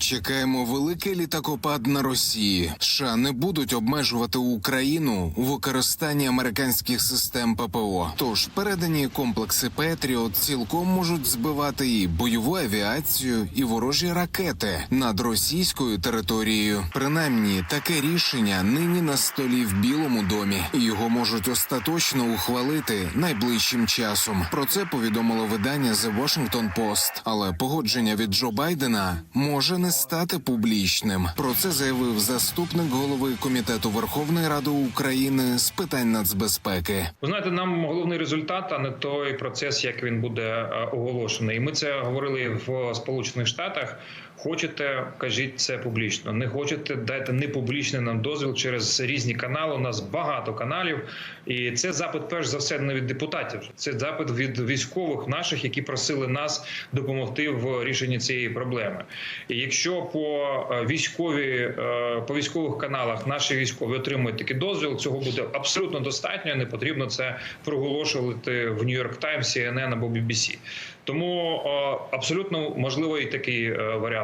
Чекаємо великий літакопад на Росії. США не будуть обмежувати Україну у використанні американських систем ППО. Тож передані комплекси Петріот цілком можуть збивати і бойову авіацію, і ворожі ракети над російською територією. Принаймні, таке рішення нині на столі в Білому домі. Його можуть остаточно ухвалити найближчим часом. Про це повідомило видання The Washington Post. Але погодження від Джо Байдена може не стати публічним. Про це заявив заступник голови комітету Верховної Ради України з питань нацбезпеки. Ви знаєте, нам головний результат, а не той процес, як він буде е, оголошений. Ми це говорили в Сполучених Штатах. Хочете, кажіть це публічно. Не хочете, дайте непублічний нам дозвіл через різні канали. У нас багато каналів, і це запит, перш за все, не від депутатів. Це запит від військових наших, які просили нас допомогти в рішенні цієї проблеми. І якщо по е, військові е, по військових каналах наші військові отримують такий дозвіл, цього буде абсолютно достатньо. Не потрібно це проголошувати в Нью-Йорк Таймс, CNN або BBC. Тому е, абсолютно можливий такий е,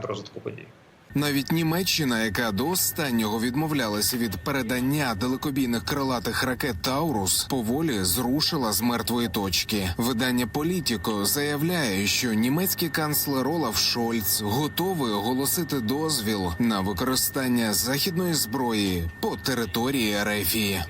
варіант розвитку подій. Навіть Німеччина, яка до останнього відмовлялася від передання далекобійних крилатих ракет Таурус, поволі зрушила з мертвої точки. Видання Політіко заявляє, що німецький канцлер Олаф Шольц готовий оголосити дозвіл на використання західної зброї по території Ерефії.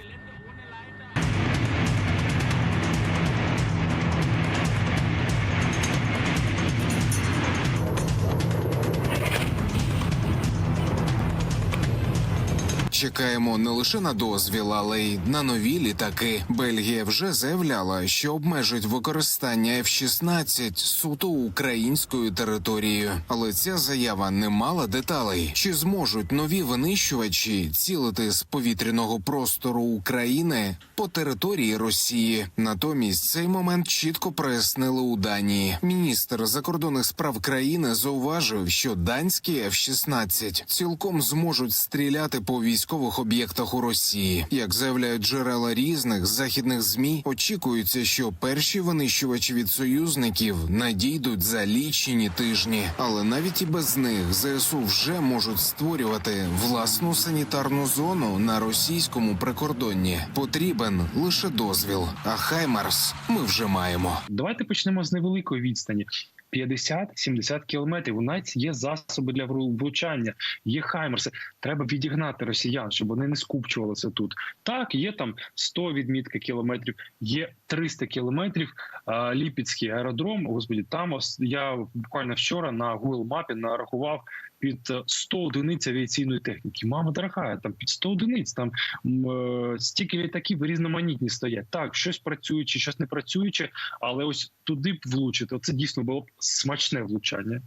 Чекаємо не лише на дозвіл, але й на нові літаки. Бельгія вже заявляла, що обмежить використання F-16 суто українською територією. Але ця заява не мала деталей. Чи зможуть нові винищувачі цілити з повітряного простору України по території Росії? Натомість цей момент чітко прояснили у Данії. Міністр закордонних справ країни зауважив, що данські F-16 цілком зможуть стріляти по військових об'єктах у Росії. Як заявляють джерела різних західних змі, очікується, що перші винищувачі від союзників надійдуть за лічені тижні, але навіть і без них ЗСУ вже можуть створювати власну санітарну зону на російському прикордонні. Потрібен лише дозвіл. А Хаймарс ми вже маємо. Давайте почнемо з невеликої відстані. 50-70 кілометрів. У нас є засоби для влучання, є хаймерси. Треба відігнати росіян, щоб вони не скупчувалися тут. Так, є там 100 відмітки кілометрів, є 300 кілометрів. Ліпецький аеродром. Господі, там я буквально вчора на Google мапі нарахував під е, 100 одиниць авіаційної техніки. Мама дорога, там під 100 одиниць. Там е, стільки літаків різноманітні стоять. Так, щось працюючи, щось не працюючи, але ось туди б влучити. Це дійсно було б смачне влучання.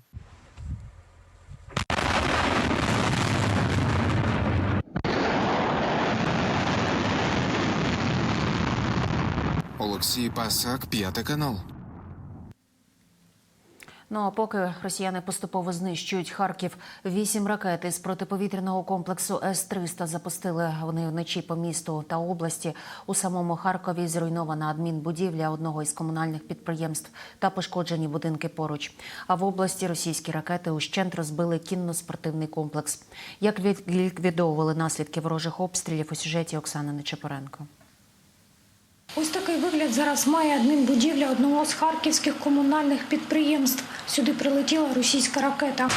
Олексій Пасак, п'ятий канал. Ну а поки росіяни поступово знищують Харків, вісім ракет із протиповітряного комплексу С-300 запустили вони вночі по місту та області. У самому Харкові зруйнована адмінбудівля одного із комунальних підприємств та пошкоджені будинки поруч. А в області російські ракети ущент розбили кінно-спортивний комплекс. Як від- ліквідовували наслідки ворожих обстрілів у сюжеті Оксани Нечепоренко. Ось такий вигляд зараз має адмінбудівля одного з харківських комунальних підприємств. Сюди прилетіла російська ракета.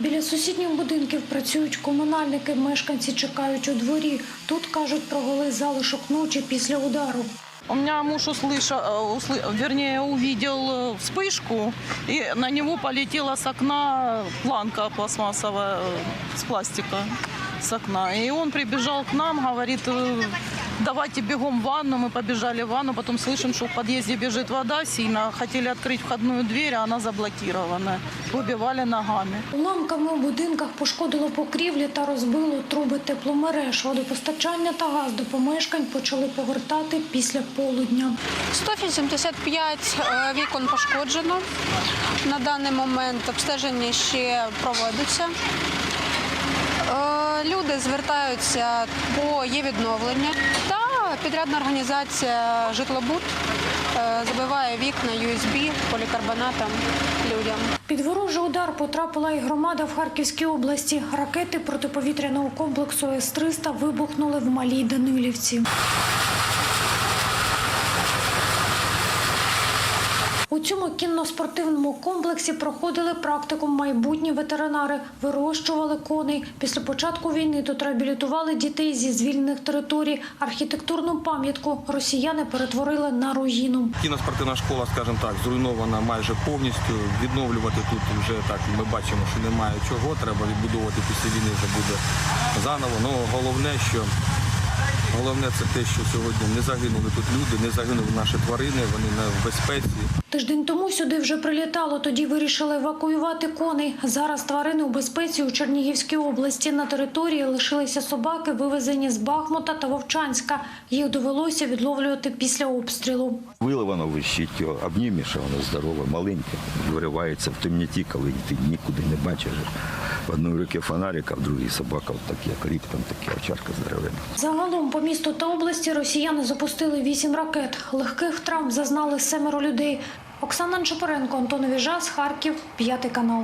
Біля сусідніх будинків працюють комунальники. Мешканці чекають у дворі. Тут кажуть, провели залишок ночі після удару. У меня муж услышал, э, услы- вернее, увидел э, вспышку, и на него полетела с окна планка пластмассовая э, с пластика с окна. И он прибежал к нам, говорит, э, давайте бегом в ванну. Мы побежали в ванну, потом слышим, что в подъезде бежит вода сильно. Хотели открыть входную дверь, а она заблокирована. Выбивали ногами. Уламками у будинках пошкодило покрівлі та розбило труби тепломереж. Водопостачання та газ до помешкань почали повертати після полудня. 185 е, вікон пошкоджено. На даний момент обстеження ще проводиться. Люди звертаються по є відновлення та підрядна організація Житлобуд е, забиває вікна USB полікарбонатом людям. Під ворожий удар потрапила і громада в Харківській області. Ракети протиповітряного комплексу С-300 вибухнули в Малій Данилівці. Цьому кінно-спортивному комплексі проходили практику майбутні ветеринари, вирощували коней. Після початку війни тут реабілітували дітей зі звільнених територій. Архітектурну пам'ятку росіяни перетворили на руїну. Кіноспортивна школа, скажімо так, зруйнована майже повністю. Відновлювати тут вже так ми бачимо, що немає чого. Треба відбудовувати після війни вже буде заново. Ну головне, що головне це те, що сьогодні не загинули тут люди, не загинули наші тварини, вони не в безпеці. Тиждень тому сюди вже прилітало. Тоді вирішили евакуювати коней. Зараз тварини у безпеці у Чернігівській області. На території лишилися собаки, вивезені з Бахмута та Вовчанська. Їх довелося відловлювати після обстрілу. Вила воно вищить, а воно здорове, маленьке, виривається в темноті, коли ти нікуди не бачиш. В одній руці фонарик, а в другій собака, так як рік, там такі овчарка здоровена. Загалом по місту та області росіяни запустили вісім ракет. Легких травм зазнали семеро людей. Оксана Нечапоренко, Антон Віжас, Харків, п'ятий канал.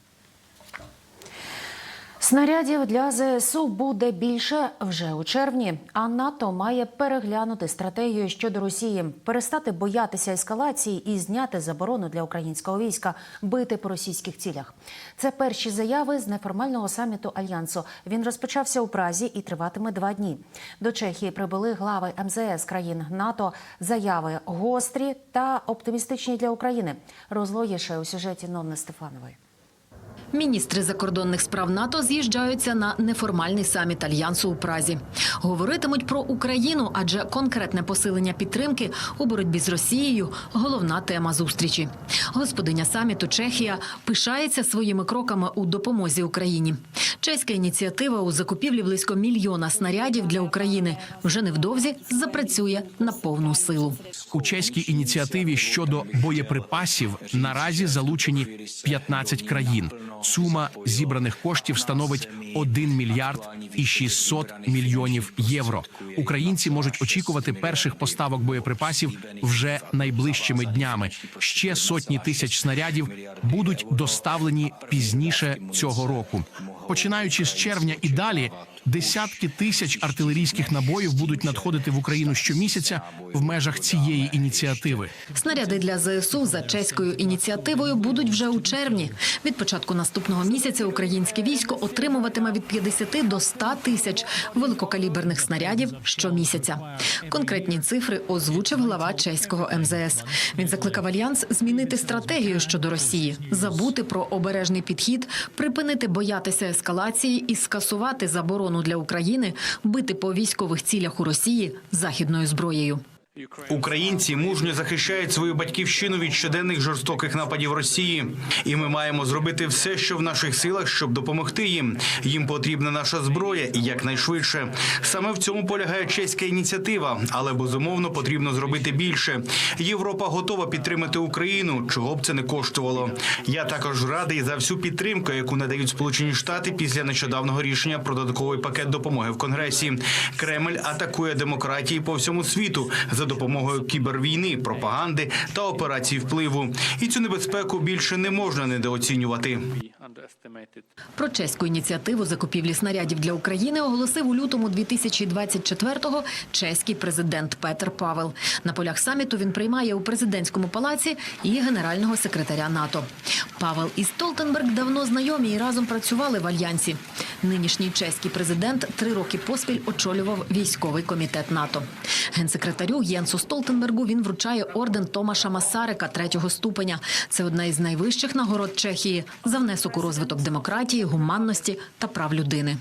Снарядів для ЗСУ буде більше вже у червні. А НАТО має переглянути стратегію щодо Росії, перестати боятися ескалації і зняти заборону для українського війська бити по російських цілях. Це перші заяви з неформального саміту альянсу. Він розпочався у Празі і триватиме два дні. До Чехії прибули глави МЗС країн НАТО. Заяви гострі та оптимістичні для України. Розлогіше у сюжеті Нонни Стефанової. Міністри закордонних справ НАТО з'їжджаються на неформальний саміт альянсу у Празі. Говоритимуть про Україну, адже конкретне посилення підтримки у боротьбі з Росією головна тема зустрічі. Господиня саміту Чехія пишається своїми кроками у допомозі Україні. Чеська ініціатива у закупівлі близько мільйона снарядів для України вже невдовзі запрацює на повну силу. У чеській ініціативі щодо боєприпасів наразі залучені 15 країн. Сума зібраних коштів становить 1 мільярд і 600 мільйонів євро. Українці можуть очікувати перших поставок боєприпасів вже найближчими днями. Ще сотні тисяч снарядів будуть доставлені пізніше цього року. Починаючи з червня і далі, десятки тисяч артилерійських набоїв будуть надходити в Україну щомісяця в межах цієї ініціативи. Снаряди для ЗСУ за чеською ініціативою будуть вже у червні. Від початку наступного місяця українське військо отримуватиме від 50 до 100 тисяч великокаліберних снарядів щомісяця. Конкретні цифри озвучив глава чеського МЗС. Він закликав альянс змінити стратегію щодо Росії, забути про обережний підхід, припинити боятися ескалації і скасувати заборону для України бити по військових цілях у Росії західною зброєю. Українці мужньо захищають свою батьківщину від щоденних жорстоких нападів Росії, і ми маємо зробити все, що в наших силах, щоб допомогти їм. Їм потрібна наша зброя і якнайшвидше. Саме в цьому полягає чеська ініціатива, але безумовно потрібно зробити більше. Європа готова підтримати Україну, чого б це не коштувало. Я також радий за всю підтримку, яку надають Сполучені Штати після нещодавнього рішення про додатковий пакет допомоги в Конгресі. Кремль атакує демократії по всьому світу за допомогою кібервійни, пропаганди та операцій впливу. І цю небезпеку більше не можна недооцінювати. Про чеську ініціативу закупівлі снарядів для України оголосив у лютому 2024-го чеський президент Петер Павел. На полях саміту він приймає у президентському палаці і генерального секретаря НАТО. Павел і Столтенберг давно знайомі і разом працювали в альянсі. Нинішній чеський президент три роки поспіль очолював військовий комітет НАТО. Генсекретарю Єнсу Столтенбергу він вручає орден Томаша Масарика третього ступеня. Це одна із найвищих нагород Чехії за внесок у розвиток демократії, гуманності та прав людини.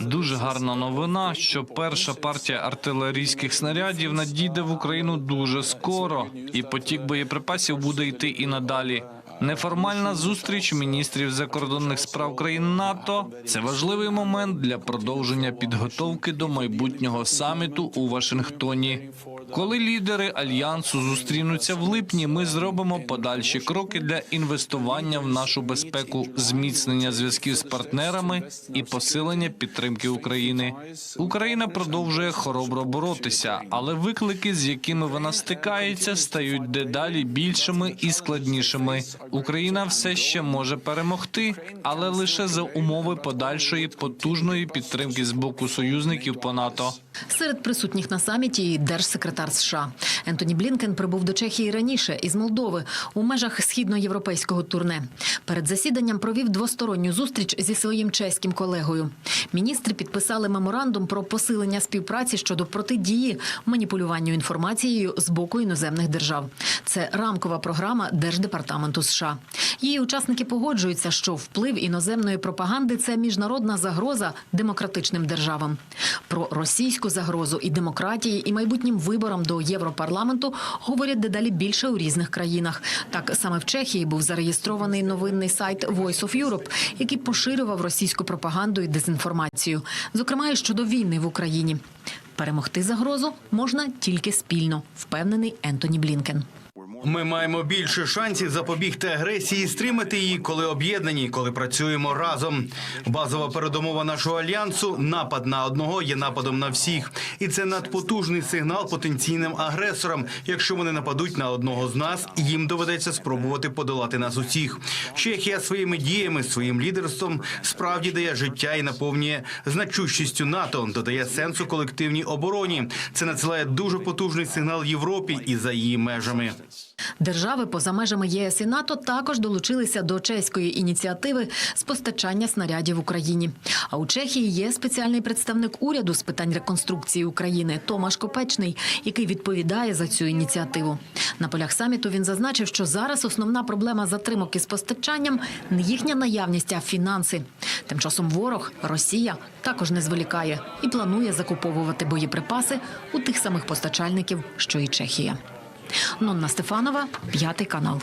Дуже гарна новина, що перша партія артилерійських снарядів надійде в Україну дуже скоро, і потік боєприпасів буде йти і надалі. Неформальна зустріч міністрів закордонних справ країн НАТО це важливий момент для продовження підготовки до майбутнього саміту у Вашингтоні. Коли лідери альянсу зустрінуться в липні, ми зробимо подальші кроки для інвестування в нашу безпеку, зміцнення зв'язків з партнерами і посилення підтримки України. Україна продовжує хоробро боротися, але виклики, з якими вона стикається, стають дедалі більшими і складнішими. Україна все ще може перемогти, але лише за умови подальшої потужної підтримки з боку союзників по НАТО. Серед присутніх на саміті держсекретар США Ентоні Блінкен прибув до Чехії раніше із Молдови у межах східноєвропейського турне. Перед засіданням провів двосторонню зустріч зі своїм чеським колегою. Міністри підписали меморандум про посилення співпраці щодо протидії маніпулюванню інформацією з боку іноземних держав. Це рамкова програма Держдепартаменту США. Її учасники погоджуються, що вплив іноземної пропаганди це міжнародна загроза демократичним державам. Про російську загрозу і демократії, і майбутнім виборам до Європарламенту говорять дедалі більше у різних країнах. Так саме в Чехії був зареєстрований новинний сайт Voice of Europe, який поширював російську пропаганду і дезінформацію, зокрема і щодо війни в Україні. Перемогти загрозу можна тільки спільно, впевнений Ентоні Блінкен. Ми маємо більше шансів запобігти агресії, стримати її, коли об'єднані, коли працюємо разом. Базова передумова нашого альянсу напад на одного є нападом на всіх, і це надпотужний сигнал потенційним агресорам. Якщо вони нападуть на одного з нас, їм доведеться спробувати подолати нас усіх. Чехія своїми діями, своїм лідерством справді дає життя і наповнює значущістю НАТО, додає сенсу колективній обороні. Це надсилає дуже потужний сигнал Європі і за її межами. Держави поза межами ЄС і НАТО також долучилися до чеської ініціативи з постачання снарядів Україні. А у Чехії є спеціальний представник уряду з питань реконструкції України Томаш Копечний, який відповідає за цю ініціативу. На полях саміту він зазначив, що зараз основна проблема затримок із постачанням не їхня наявність, а фінанси. Тим часом ворог Росія також не зволікає і планує закуповувати боєприпаси у тих самих постачальників, що і Чехія. Нонна Стефанова, п'ятий канал.